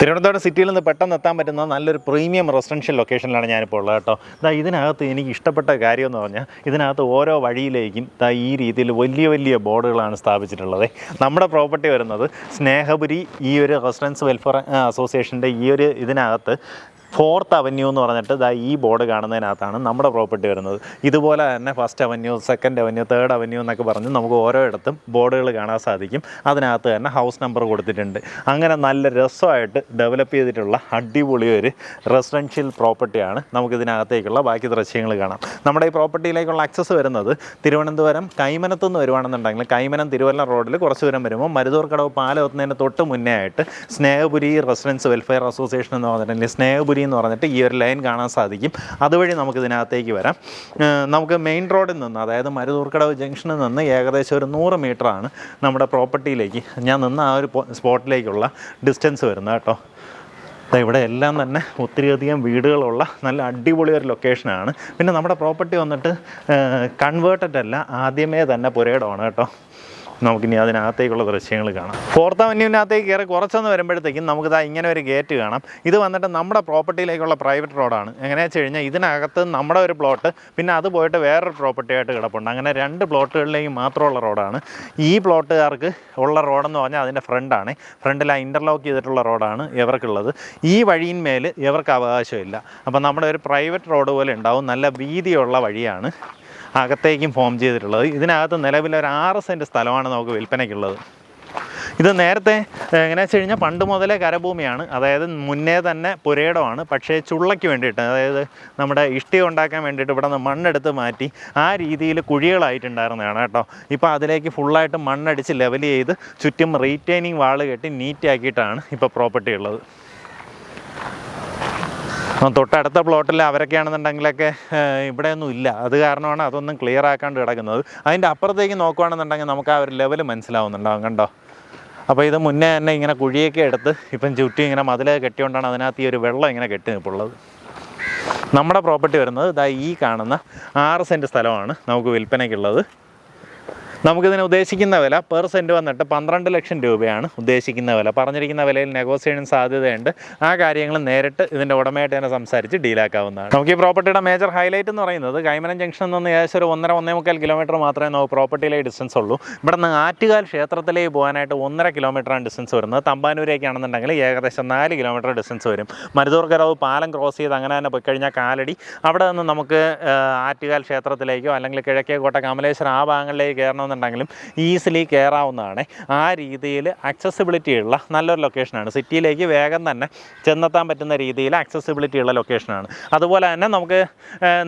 തിരുവനന്തപുരം സിറ്റിയിൽ നിന്ന് പെട്ടെന്ന് എത്താൻ പറ്റുന്ന നല്ലൊരു പ്രീമിയം റെസിഡൻഷ്യൽ ലൊക്കേഷനിലാണ് ഞാനിപ്പോൾ ഉള്ളത് കേട്ടോ. ഇതാ ഇതിനകത്ത് എനിക്ക് ഇഷ്ടപ്പെട്ട കാര്യം എന്ന് പറഞ്ഞാൽ ഇതിനകത്ത് ഓരോ വഴിയിലേക്കും ഇതാ ഈ രീതിയിൽ വലിയ വലിയ ബോർഡുകളാണ് സ്ഥാപിച്ചിട്ടുള്ളത്. നമ്മുടെ പ്രോപ്പർട്ടി വരുന്നത് സ്നേഹപുരി ഈ ഒരു റെസിഡൻസ് വെൽഫെയർ അസോസിയേഷന്റെ ഈ ഒരു ഇതിനകത്ത് ഫോർത്ത് അവന്യൂ എന്ന് പറഞ്ഞിട്ട് ദാ ഈ ബോർഡ് കാണുന്നതിനകത്താണ് നമ്മുടെ പ്രോപ്പർട്ടി വരുന്നത്. ഇതുപോലെ തന്നെ first avenue second avenue third avenue എന്നൊക്കെ പറഞ്ഞ് നമുക്ക് ഓരോയിടത്തും ബോർഡുകൾ കാണാൻ സാധിക്കും. അതിനകത്ത് തന്നെ ഹൗസ് നമ്പർ കൊടുത്തിട്ടുണ്ട്. അങ്ങനെ നല്ല രസമായിട്ട് ഡെവലപ്പ് ചെയ്തിട്ടുള്ള അടിപൊളി ഒരു റെസിഡൻഷ്യൽ പ്രോപ്പർട്ടിയാണ് നമുക്കിതിനകത്തേക്കുള്ള ബാക്കി ദൃശ്യങ്ങൾ കാണാം. നമ്മുടെ ഈ പ്രോപ്പർട്ടിയിലേക്കുള്ള ആക്സസ് വരുന്നത് തിരുവനന്തപുരം കൈമനത്ത് നിന്ന് വരുവാണെന്നുണ്ടെങ്കിൽ കൈമനം തിരുവല്ല റോഡിൽ കുറച്ച് ദൂരം വരുമ്പോൾ മരുതൂർക്കടവ് പാലം എത്തുന്നതിന് തൊട്ട് മുന്നേ ആയിട്ട് സ്നേഹപുരി റെസിഡൻസ് വെൽഫെയർ അസോസിയേഷൻ എന്ന് പറഞ്ഞിട്ടുണ്ടെങ്കിൽ സ്നേഹപുരി എന്ന് പറഞ്ഞിട്ട് ഈ ഒരു ലൈൻ കാണാൻ സാധിക്കും. അതുവഴി നമുക്ക് ഇതിനകത്തേക്ക് വരാം. നമുക്ക് മെയിൻ റോഡിൽ നിന്ന് അതായത് മരുതൂർക്കടവ് ജംഗ്ഷനിൽ നിന്ന് ഏകദേശം ഒരു നൂറ് മീറ്ററാണ് നമ്മുടെ പ്രോപ്പർട്ടിയിലേക്ക് ഞാൻ നിന്ന് ആ ഒരു സ്പോട്ടിലേക്കുള്ള ഡിസ്റ്റൻസ് വരുന്നത് കേട്ടോ. ഇവിടെ എല്ലാം തന്നെ ഒത്തിരിയധികം വീടുകളുള്ള നല്ല അടിപൊളി ഒരു ലൊക്കേഷനാണ് പിന്നെ നമ്മുടെ പ്രോപ്പർട്ടി വന്നിട്ട് കൺവേർട്ടഡ് അല്ല ആദ്യമേ തന്നെ പുരയിടമാണ് കേട്ടോ. നമുക്കിനി അതിനകത്തേക്കുള്ള ദൃശ്യങ്ങൾ കാണാം. ഫോർത്ത് അവന്യൂവിനകത്തേക്ക് കയറി കുറച്ചൊന്ന് വരുമ്പോഴത്തേക്കും നമുക്കിതാ ഇങ്ങനെ ഒരു ഗേറ്റ് കാണാം. ഇത് വന്നിട്ട് നമ്മുടെ പ്രോപ്പർട്ടിയിലേക്കുള്ള പ്രൈവറ്റ് റോഡാണ് എങ്ങനെയാണെന്ന് വെച്ച് കഴിഞ്ഞാൽ ഇതിനകത്ത് നമ്മുടെ ഒരു പ്ലോട്ട് പിന്നെ അത് പോയിട്ട് വേറൊരു പ്രോപ്പർട്ടി ആയിട്ട് കിടപ്പുണ്ട്. അങ്ങനെ രണ്ട് പ്ലോട്ടുകളിലേക്ക് മാത്രമുള്ള റോഡാണ് ഈ പ്ലോട്ടുകാർക്ക് ഉള്ള റോഡെന്ന് പറഞ്ഞാൽ അതിന്റെ ഫ്രണ്ടാണ് ഫ്രണ്ടിൽ ആ ഇന്റർലോക്ക് ചെയ്തിട്ടുള്ള റോഡാണ് ഇവർക്കുള്ളത്. ഈ വഴിയിന്മേൽ ഇവർക്ക് അവകാശമില്ല. അപ്പോൾ നമ്മുടെ ഒരു പ്രൈവറ്റ് റോഡ് പോലെ ഉണ്ടാവും. നല്ല വീതിയുള്ള വഴിയാണ്. അകത്തേക്കും ഫോം ചെയ്തിട്ടുള്ളത്. ഇതിനകത്ത് നിലവിൽ ഒരു ആറ് സെന്റ് സ്ഥലമാണ് നമുക്ക് വിൽപ്പനയ്ക്കുള്ളത്. ഇത് നേരത്തെ എങ്ങനെ വെച്ച് കഴിഞ്ഞാൽ പണ്ട് മുതലേ കരഭൂമിയാണ്. അതായത് മുന്നേ തന്നെ പുരയിടമാണ്. പക്ഷേ ചുള്ളയ്ക്ക് വേണ്ടിയിട്ട് അതായത് നമ്മുടെ ഇഷ്ടി ഉണ്ടാക്കാൻ വേണ്ടിയിട്ട് ഇവിടെ നിന്ന് മണ്ണെടുത്ത് മാറ്റി ആ രീതിയിൽ കുഴികളായിട്ടുണ്ടായിരുന്നതാണ് കേട്ടോ. ഇപ്പോൾ അതിലേക്ക് ഫുള്ളായിട്ട് മണ്ണടിച്ച് ലെവൽ ചെയ്ത് ചുറ്റും റീറ്റെയിനിങ് വാൾ കെട്ടി നീറ്റാക്കിയിട്ടാണ് ഇപ്പോൾ പ്രോപ്പർട്ടി ഉള്ളത്. തൊട്ടടുത്ത പ്ലോട്ടിൽ അവരൊക്കെയാണെന്നുണ്ടെങ്കിലൊക്കെ ഇവിടെയൊന്നും ഇല്ല. അത് കാരണമാണ് അതൊന്നും ക്ലിയർ ആക്കാണ്ട് കിടക്കുന്നത്. അതിന്റെ അപ്പുറത്തേക്ക് നോക്കുകയാണെന്നുണ്ടെങ്കിൽ നമുക്ക് ആ ഒരു ലെവൽ മനസ്സിലാവുന്നുണ്ടാവും കണ്ടോ? അപ്പോൾ ഇത് മുന്നേ തന്നെ ഇങ്ങനെ കുഴിയൊക്കെ എടുത്ത് ഇപ്പം ചുറ്റി ഇങ്ങനെ മതിൽ കെട്ടിയോണ്ടാണ് അതിനകത്ത് ഈ ഒരു വെള്ളം ഇങ്ങനെ കെട്ടി നിൽപ്പുള്ളത് നമ്മുടെ പ്രോപ്പർട്ടി വരുന്നത് ഇതാ ഈ കാണുന്ന ആറ് സെന്റ് സ്ഥലമാണ് നമുക്ക് വിൽപ്പനയ്ക്കുള്ളത്. നമുക്കിതിന് ഉദ്ദേശിക്കുന്ന വില പെർ സെന്റ് വന്നിട്ട് പന്ത്രണ്ട് ലക്ഷം രൂപയാണ് ഉദ്ദേശിക്കുന്ന വില. പറഞ്ഞിരിക്കുന്ന വിലയിൽ നെഗോസിയേഷൻ സാധ്യതയുണ്ട്. ആ കാര്യങ്ങൾ നേരിട്ട് ഇതിന്റെ ഉടമയായിട്ട് തന്നെ സംസാരിച്ച് ഡീലാക്കാവുന്നതാണ് നമുക്ക് ഈ പ്രോപ്പർട്ടിയുടെ മേജർ ഹൈലൈറ്റ് എന്ന് പറയുന്നത് കൈമനം ജംഗ്ഷനിൽ നിന്ന് ഏകദേശം ഒരു ഒന്നര ഒന്നേ മുക്കാൽ കിലോമീറ്റർ മാത്രമേ നമുക്ക് പ്രോപ്പർട്ടിയിലെ ഡിസ്റ്റൻസ് ഉള്ളൂ. ഇവിടെ നിന്ന് ആറ്റുകാൽ ക്ഷേത്രത്തിലേക്ക് പോകാനായിട്ട് ഒന്നര കിലോമീറ്ററാണ് ഡിസ്റ്റൻസ് വരുന്നത്. തമ്പാനൂരേക്കാണെന്നുണ്ടെങ്കിൽ ഏകദേശം നാല് കിലോമീറ്റർ ഡിസ്റ്റൻസ് വരും. മരുതൂർക്കരവ് പാലം ക്രോസ് ചെയ്ത് അങ്ങനെ തന്നെ പോയി കഴിഞ്ഞാൽ കാലടി. അവിടെ നിന്ന് നമുക്ക് ആറ്റുകാൽ ക്ഷേത്രത്തിലേക്കോ അല്ലെങ്കിൽ കിഴക്കേക്കോട്ട കമലേശ്വരം ആ ഭാഗങ്ങളിലേക്ക് കയറണമെന്നുണ്ടെങ്കിലും ഈസിലി കയറാവുന്നതാണ് ആ രീതിയിൽ ആക്സസിബിലിറ്റി ഉള്ള നല്ലൊരു ലൊക്കേഷനാണ് സിറ്റിയിലേക്ക് വേഗം തന്നെ ചെന്നെത്താൻ പറ്റുന്ന രീതിയിൽ ആക്സസിബിലിറ്റി ഉള്ള ലൊക്കേഷനാണ് അതുപോലെ തന്നെ നമുക്ക്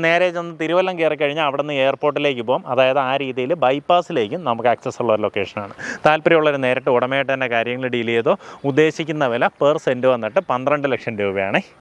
നേരെ ചെന്ന് തിരുവല്ലം കയറി കഴിഞ്ഞാൽ അവിടെ നിന്ന് എയർപോർട്ടിലേക്ക് പോകും അതായത് ആ രീതിയിൽ ബൈപ്പാസിലേക്കും നമുക്ക് ആക്സസ് ഉള്ള ഒരു ലൊക്കേഷനാണ് താല്പര്യമുള്ളവർ നേരിട്ട് ഉടമയായിട്ട് തന്നെ കാര്യങ്ങൾ ഡീൽ ചെയ്തോ ഉദ്ദേശിക്കുന്ന വില പെർ സെന്റ് വന്നിട്ട് പന്ത്രണ്ട് ലക്ഷം രൂപയാണ്.